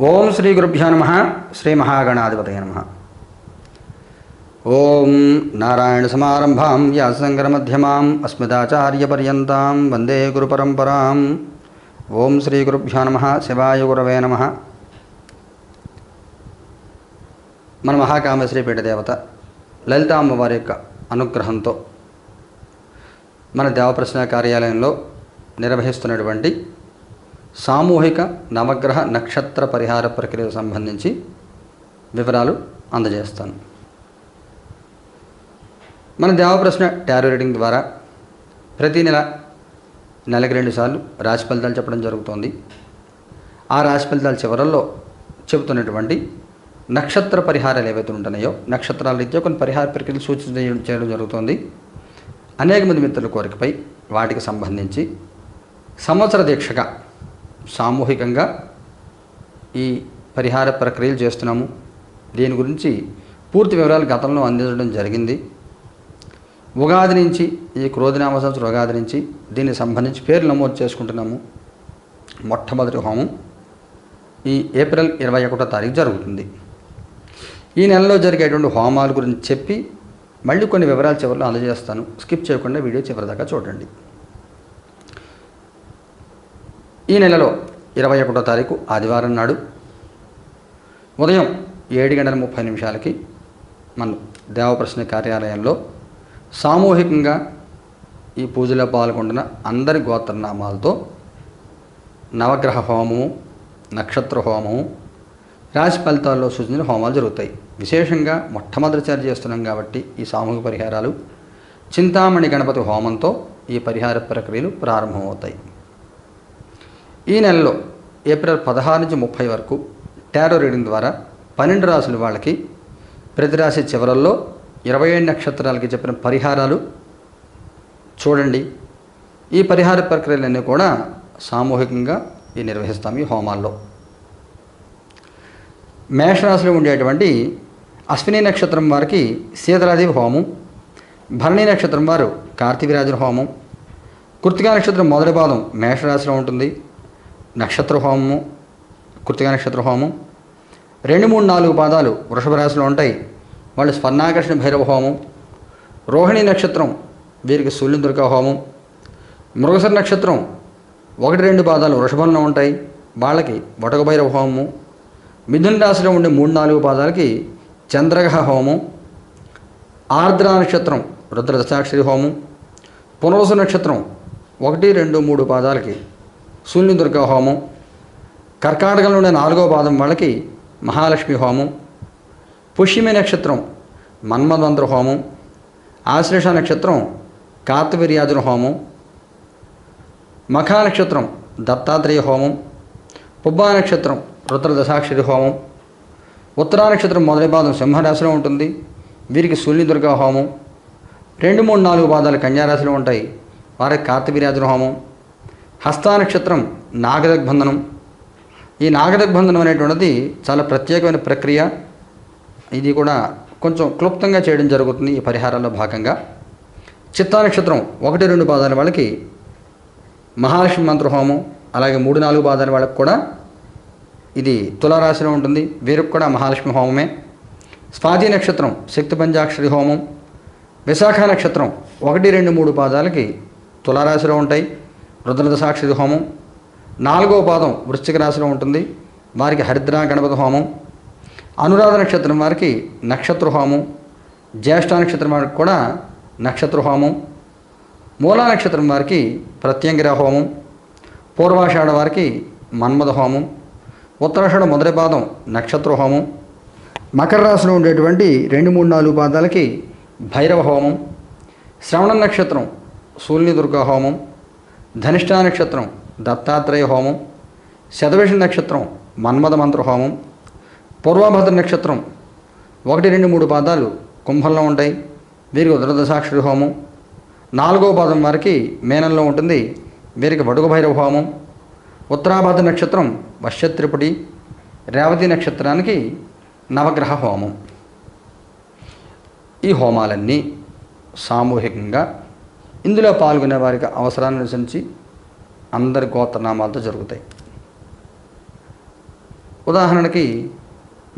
ఓం శ్రీ గురుభ్యో నమ. శ్రీ మహాగణాధిపతయ నమ. ఓం నారాయణ సమారంభాం వ్యాసంకర మధ్యమాం వందే గురు పరంపరాం ఓం శ్రీ గురుభ్యో నమ. శివాయ గురవే నమ. మన మహాకామేశ్వరి పీఠ దేవత యొక్క అనుగ్రహంతో మన దేవప్రశ్న కార్యాలయంలో నిర్వహిస్తున్నటువంటి సామూహిక నవగ్రహ నక్షత్ర పరిహార ప్రక్రియకు సంబంధించి వివరాలు అందజేస్తాను. మన దేవప్రశ్న టారో రీడింగ్ ద్వారా ప్రతి నెల నెలకి రెండు సార్లు రాశి ఫలితాలు చెప్పడం జరుగుతోంది. ఆ రాశి ఫలితాల చివరల్లో చెబుతున్నటువంటి నక్షత్ర పరిహారాలు ఏవైతే ఉంటున్నాయో నక్షత్రాల రీత్యా కొన్ని పరిహార ప్రక్రియలు సూచన చేయడం- చేయడం జరుగుతోంది. అనేక మంది మిత్రుల కోరికపై వాటికి సంబంధించి సంవత్సర దీక్షగా సామూహికంగా ఈ పరిహార ప్రక్రియలు చేస్తున్నాము. దీని గురించి పూర్తి వివరాలు గతంలో అందించడం జరిగింది. ఉగాది నుంచి ఈ క్రోధినామ సంవత్సరం ఉగాది నుంచి దీనికి సంబంధించి పేర్లు నమోదు చేసుకుంటున్నాము. మొట్టమొదటి హోమం ఈ ఏప్రిల్ ఇరవై ఒకటో తారీఖు జరుగుతుంది. ఈ నెలలో జరిగేటువంటి హోమాల గురించి చెప్పి మళ్ళీ కొన్ని వివరాలు చివరిలో అందజేస్తాను. స్కిప్ చేయకుండా వీడియో చివరి దాకా చూడండి. ఈ నెలలో ఇరవై ఒకటో తారీఖు ఆదివారం నాడు ఉదయం ఏడు గంటల ముప్పై నిమిషాలకి మన దేవప్రశ్న కార్యాలయంలో సామూహికంగా ఈ పూజలో పాల్గొంటున్న అందరి గోత్రనామాలతో నవగ్రహ హోమము నక్షత్ర హోమము రాశి ఫలితాల్లో సూచించిన హోమాలు జరుగుతాయి. విశేషంగా మొట్టమొదటిసారి చేస్తున్నాం కాబట్టి ఈ సామూహిక పరిహారాలు చింతామణి గణపతి హోమంతో ఈ పరిహార ప్రక్రియలు ప్రారంభమవుతాయి. ఈ నెలలో ఏప్రిల్ పదహారు నుంచి ముప్పై వరకు టారో రీడింగ్ ద్వారా పన్నెండు రాసుల వాళ్ళకి ప్రతి రాశి చివరల్లో ఇరవై ఏడు నక్షత్రాలకి చెప్పిన పరిహారాలు చూడండి. ఈ పరిహార ప్రక్రియలన్నీ కూడా సామూహికంగా ఈ నిర్వహిస్తాం ఈ హోమాల్లో. మేషరాశిలో ఉండేటువంటి అశ్విని నక్షత్రం వారికి సీతలాదేవి హోమం భరణి నక్షత్రం వారు కార్తీవిరాజుల హోమం కృతికా నక్షత్రం మొదటి పాదం మేషరాశిలో ఉంటుంది. నక్షత్ర హోమము కృతిక నక్షత్ర హోమం రెండు మూడు నాలుగు పాదాలు వృషభ రాశిలో ఉంటాయి. వాళ్ళు స్వర్ణాకర్షణ భైరవ హోమం రోహిణి నక్షత్రం వీరికి సూర్యుని దుర్గ హోమం మృగసర నక్షత్రం ఒకటి రెండు పాదాలు వృషభంలో ఉంటాయి. వాళ్ళకి వటక భైరవ హోమము మిథున రాశిలో ఉండే మూడు నాలుగు పాదాలకి చంద్రగ్రహ హోమం ఆర్ద్ర నక్షత్రం రుద్ర దశాక్షరి హోమం పునర్వసు నక్షత్రం ఒకటి రెండు మూడు పాదాలకి శూన్యదుర్గ హోమం కర్కాటకంలో ఉండే నాలుగో పాదం వాళ్ళకి మహాలక్ష్మి హోమం పుష్యమి నక్షత్రం మన్మదంత్ర హోమం ఆశ్లేష నక్షత్రం కార్తవీర్యాజున హోమం మఖా నక్షత్రం దత్తాత్రేయ హోమం పుబ్బా నక్షత్రం రుద్ర దశాక్షరి హోమం ఉత్తరా నక్షత్రం మొదటి పాదం సింహరాశిలో ఉంటుంది వీరికి శూన్యదుర్గా హోమం రెండు మూడు నాలుగు పాదాలు కన్యారాశిలో ఉంటాయి వారికి కార్తవీర్యాజున హోమం హస్తా నక్షత్రం నాగదగ్బంధనం. ఈ నాగదగ్బంధనం అనేటువంటిది చాలా ప్రత్యేకమైన ప్రక్రియ. ఇది కూడా కొంచెం క్లుప్తంగా చేయడం జరుగుతుంది ఈ పరిహారాల్లో భాగంగా. చిత్తా నక్షత్రం ఒకటి రెండు పాదాల వాళ్ళకి మహాలక్ష్మి మంత్ర హోమం అలాగే మూడు నాలుగు పాదాల వాళ్ళకి కూడా ఇది తులారాశిలో ఉంటుంది. వీరికి కూడా మహాలక్ష్మి హోమమే. స్వాతి నక్షత్రం శక్తి పంచాక్షరి హోమం. విశాఖ నక్షత్రం ఒకటి రెండు మూడు పాదాలకి తులారాశిలో ఉంటాయి. రుద్రదశాక్షరి హోమం. నాలుగో పాదం వృశ్చిక రాశిలో ఉంటుంది. వారికి హరిద్రా గణపతి హోమం. అనురాధ నక్షత్రం వారికి నక్షత్ర హోమం. జ్యేష్ఠ నక్షత్రం వారికి కూడా నక్షత్ర హోమం. మూలా నక్షత్రం వారికి ప్రత్యంగిర హోమం. పూర్వాషాఢ వారికి మన్మథ హోమం. ఉత్తరాషాఢ మొదటి పాదం నక్షత్ర హోమం. మకర రాశిలో ఉండేటువంటి రెండు మూడు నాలుగు పాదాలకి భైరవ హోమం. శ్రవణ నక్షత్రం శూల్యదుర్గ హోమం. ధనిష్ఠా నక్షత్రం దత్తాత్రేయ హోమం శతవిష నక్షత్రం మన్మథ మంత్ర హోమం పూర్వభద్ర నక్షత్రం ఒకటి రెండు మూడు పాదాలు కుంభంలో ఉంటాయి. వీరికి ఉదరదశాక్షరి హోమం. నాలుగో పాదం వారికి మేనంలో ఉంటుంది. వీరికి వడుగు భైరవ హోమం. ఉత్తరాభద్ర నక్షత్రం వర్షత్రిపుడి రేవతి నక్షత్రానికి నవగ్రహ హోమం. ఈ హోమాలన్నీ సామూహికంగా ఇందులో పాల్గొనే వారికి అవసరాన్ని అనుసరించి అందరి గోత్రనామాలతో జరుగుతాయి. ఉదాహరణకి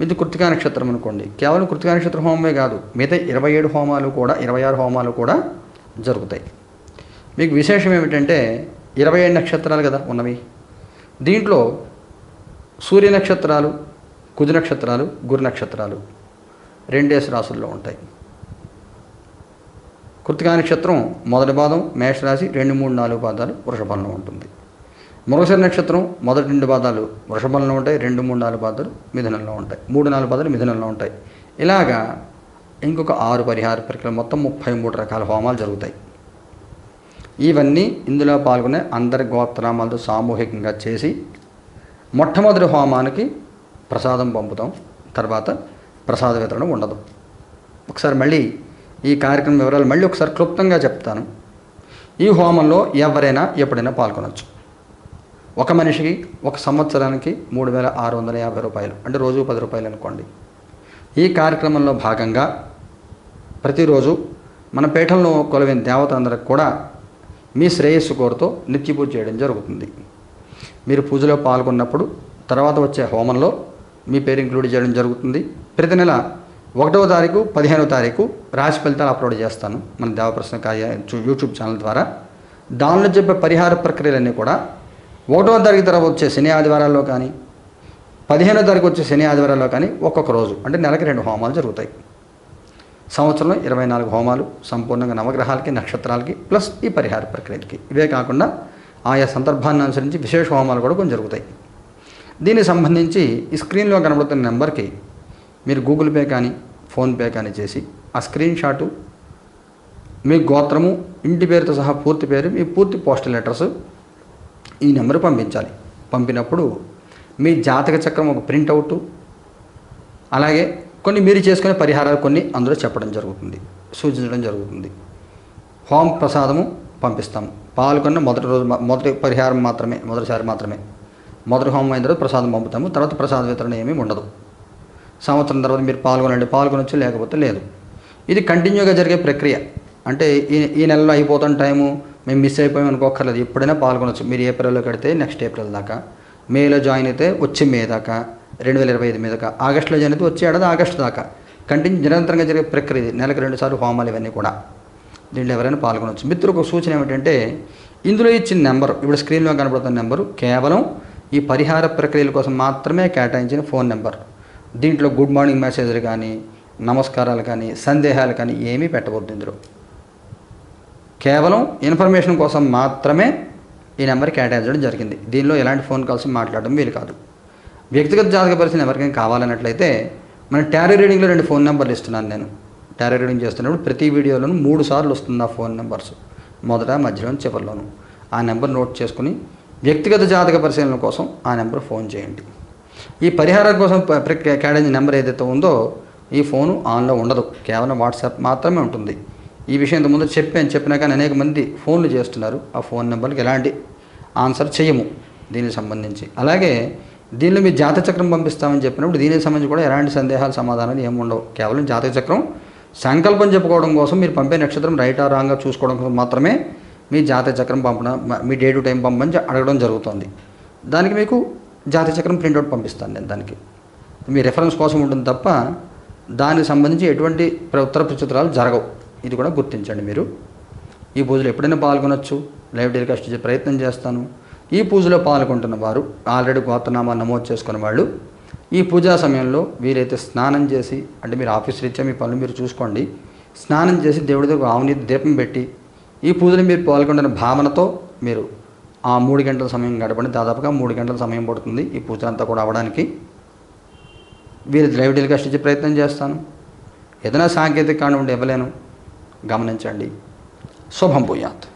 మీది కృతికా నక్షత్రం అనుకోండి. కేవలం కృతికా నక్షత్ర హోమమే కాదు మిగతా ఇరవై ఏడు హోమాలు కూడా ఇరవై ఆరు హోమాలు కూడా జరుగుతాయి. మీకు విశేషం ఏమిటంటే ఇరవై ఏడు నక్షత్రాలు కదా ఉన్నవి. దీంట్లో సూర్య నక్షత్రాలు కుజ నక్షత్రాలు గురు నక్షత్రాలు రెండేసి రాసుల్లో ఉంటాయి. కృతికా నక్షత్రం మొదటి పాదం మేషరాశి రెండు మూడు నాలుగు పాదాలు వృషభంలో ఉంటుంది. మృగశిర నక్షత్రం మొదటి రెండు పాదాలు వృషభంలో ఉంటాయి రెండు మూడు నాలుగు పాదాలు మిథునంలో ఉంటాయి. మూడు నాలుగు పాదాలు మిథునంలో ఉంటాయి. ఇలాగా ఇంకొక ఆరు పరిహార ప్రక్రియలు మొత్తం ముప్పై మూడు రకాల హోమాలు జరుగుతాయి. ఇవన్నీ ఇందులో పాల్గొనే అందరి గోత్రనామాలతో సామూహికంగా చేసి మొట్టమొదటి హోమానికి ప్రసాదం పంపుతాం. తర్వాత ప్రసాద వితరణ ఉండదు. ఒకసారి మళ్ళీ ఈ కార్యక్రమం వివరాలు మళ్ళీ ఒకసారి క్లుప్తంగా చెప్తాను. ఈ హోమంలో ఎవరైనా ఎప్పుడైనా పాల్గొనవచ్చు ఒక మనిషికి ఒక సంవత్సరానికి మూడు వేల ఆరు వందల యాభై రూపాయలు అంటే రోజు పది రూపాయలు అనుకోండి. ఈ కార్యక్రమంలో భాగంగా ప్రతిరోజు మన పీఠంలో కొలవిన దేవతలందరికి కూడా మీ శ్రేయస్సు కోరుతో నిత్య పూజ చేయడం జరుగుతుంది. మీరు పూజలో పాల్గొన్నప్పుడు తర్వాత వచ్చే హోమంలో మీ పేరు ఇంక్లూడ్ చేయడం జరుగుతుంది. ప్రతి నెల ఒకటవ తారీఖు పదిహేనవ తారీఖు రాశి ఫలితాలు అప్లోడ్ చేస్తాను మన దేవప్రశ్న కార్య యూట్యూబ్ ఛానల్ ద్వారా. దానిలో చెప్పే పరిహార ప్రక్రియలన్నీ కూడా ఒకటవ తారీఖు తర్వాత వచ్చే శని ఆదివారాల్లో కానీ పదిహేనో తారీఖు వచ్చే శని ఆదివారాల్లో కానీ ఒక్కొక్క రోజు అంటే నెలకి రెండు హోమాలు జరుగుతాయి. సంవత్సరంలో ఇరవై నాలుగు హోమాలు సంపూర్ణంగా నవగ్రహాలకి నక్షత్రాలకి ప్లస్ ఈ పరిహార ప్రక్రియలకి. ఇవే కాకుండా ఆయా సందర్భాన్ని అనుసరించి విశేష హోమాలు కూడా కొన్ని జరుగుతాయి. దీనికి సంబంధించి ఈ స్క్రీన్లో కనబడుతున్న నెంబర్కి మీరు గూగుల్ పే కానీ ఫోన్పే కానీ చేసి ఆ స్క్రీన్ షాటు మీ గోత్రము ఇంటి పేరుతో సహా పూర్తి పేరు మీ పూర్తి పోస్టల్ లెటర్స్ ఈ నెంబర్ పంపించాలి. పంపినప్పుడు మీ జాతక చక్రం ఒక ప్రింట్అవుట్ అలాగే కొన్ని మీరు చేసుకునే పరిహారాలు కొన్ని అందులో చెప్పడం జరుగుతుంది సూచించడం జరుగుతుంది. హోమ్ ప్రసాదము పంపిస్తాము పాల్గొన్న మొదటి రోజు మొదటి పరిహారం మాత్రమే మొదటిసారి మాత్రమే. మొదటి హోమం అయిన తర్వాత ప్రసాదం పంపుతాము. తర్వాత ప్రసాద వితరణ ఏమీ ఉండదు. సంవత్సరం తర్వాత మీరు పాల్గొనండి పాల్గొనొచ్చు లేకపోతే లేదు. ఇది కంటిన్యూగా జరిగే ప్రక్రియ. అంటే ఈ ఈ నెలలో అయిపోతున్న టైము మేము మిస్ అయిపోయాం అనుకోకర్లేదు ఎప్పుడైనా పాల్గొనొచ్చు. మీరు ఏప్రిల్లో కడితే నెక్స్ట్ ఏప్రిల్ దాకా. మేలో జాయిన్ అయితే వచ్చే మే దాకా రెండు వేల ఇరవై ఐదు మీద దాకా. ఆగస్టులో జాయిన్ అయితే వచ్చే ఏడాది ఆగస్టు దాకా. కంటిన్యూ నిరంతరంగా జరిగే ప్రక్రియ ఇది. నెలకు రెండుసార్లు హోమాలు ఇవన్నీ కూడా. దీంట్లో ఎవరైనా పాల్గొనవచ్చు మిత్రులకు సూచన ఏమిటంటే ఇందులో ఇచ్చిన నెంబరు ఇప్పుడు స్క్రీన్లో కనబడుతున్న నెంబరు కేవలం ఈ పరిహార ప్రక్రియల కోసం మాత్రమే కేటాయించిన ఫోన్ నెంబర్. దీంట్లో గుడ్ మార్నింగ్ మెసేజ్లు కానీ నమస్కారాలు కానీ సందేహాలు కానీ ఏమీ పెట్టకూడదు ఇందులో. కేవలం ఇన్ఫర్మేషన్ కోసం మాత్రమే ఈ నెంబర్ కేటాయించడం జరిగింది. దీనిలో ఎలాంటి ఫోన్ కాల్స్ మాట్లాడడం వీలు కాదు. వ్యక్తిగత జాతక పరిస్థితి ఎవరికైనా కావాలన్నట్లయితే మన టారో రీడింగ్లో రెండు ఫోన్ నెంబర్లు ఇస్తున్నాను నేను. టారో రీడింగ్ చేస్తున్నప్పుడు ప్రతి వీడియోలోనూ మూడు సార్లు వస్తుంది ఆ ఫోన్ నెంబర్స్ మొదట మధ్యలో చివరిలోను. ఆ నెంబర్ నోట్ చేసుకుని వ్యక్తిగత జాతక పరిశీలన కోసం ఆ నెంబర్ ఫోన్ చేయండి. ఈ పరిహారం కోసం కేటాయించిన నెంబర్ ఏదైతే ఉందో ఈ ఫోను ఆన్లో ఉండదు. కేవలం వాట్సాప్ మాత్రమే ఉంటుంది. ఈ విషయం ముందు చెప్పాను చెప్పినా కానీ అనేక మంది ఫోన్లు చేస్తున్నారు. ఆ ఫోన్ నెంబర్కి ఎలాంటి ఆన్సర్ చేయము దీనికి సంబంధించి. అలాగే దీనిలో మీ జాతక చక్రం పంపిస్తామని చెప్పినప్పుడు దీనికి సంబంధించి కూడా ఎలాంటి సందేహాలు సమాధానాలు ఏమి ఉండవు. కేవలం జాతక చక్రం సంకల్పం చెప్పుకోవడం కోసం మీరు పంపే నక్షత్రం రైట్ ఆ రాంగ్గా చూసుకోవడం కోసం మాత్రమే మీ జాతక చక్రం పంపడం మీ డే టు టైం పంపని అడగడం జరుగుతుంది. దానికి మీకు జాతీయ చక్రం ప్రింట్అవుట్ పంపిస్తాను నేను దానికి. మీ రెఫరెన్స్ కోసం ఉంటుంది తప్ప దానికి సంబంధించి ఎటువంటి ప్ర- ఉత్తర ప్రచురాలు జరగవు. ఇది కూడా గుర్తించండి మీరు. ఈ పూజలో ఎప్పుడైనా పాల్గొనొచ్చు. లైవ్ టెలికాస్ట్ చేసే ప్రయత్నం చేస్తాను. ఈ పూజలో పాల్గొంటున్న వారు ఆల్రెడీ గోత్రనామాలు నమోదు చేసుకున్న వాళ్ళు ఈ పూజా సమయంలో వీరైతే స్నానం చేసి అంటే మీరు ఆఫీస్ రీత్యా మీ పనులు మీరు చూసుకోండి. స్నానం చేసి దేవుడి దగ్గర ఆవునీతి దీపం పెట్టి ఈ పూజలు మీరు పాల్గొంటున్న భావనతో మీరు ఆ మూడు గంటల సమయం గడపండి. దాదాపుగా మూడు గంటల సమయం పడుతుంది ఈ పూజ అంతా కూడా అవ్వడానికి వీరి లైవ్ టెలికాస్ట్ ఇచ్చే ప్రయత్నం చేస్తాను. ఏదైనా సాంకేతిక కారణం ఉండి ఇవ్వలేను. గమనించండి. శుభం భూయాత్.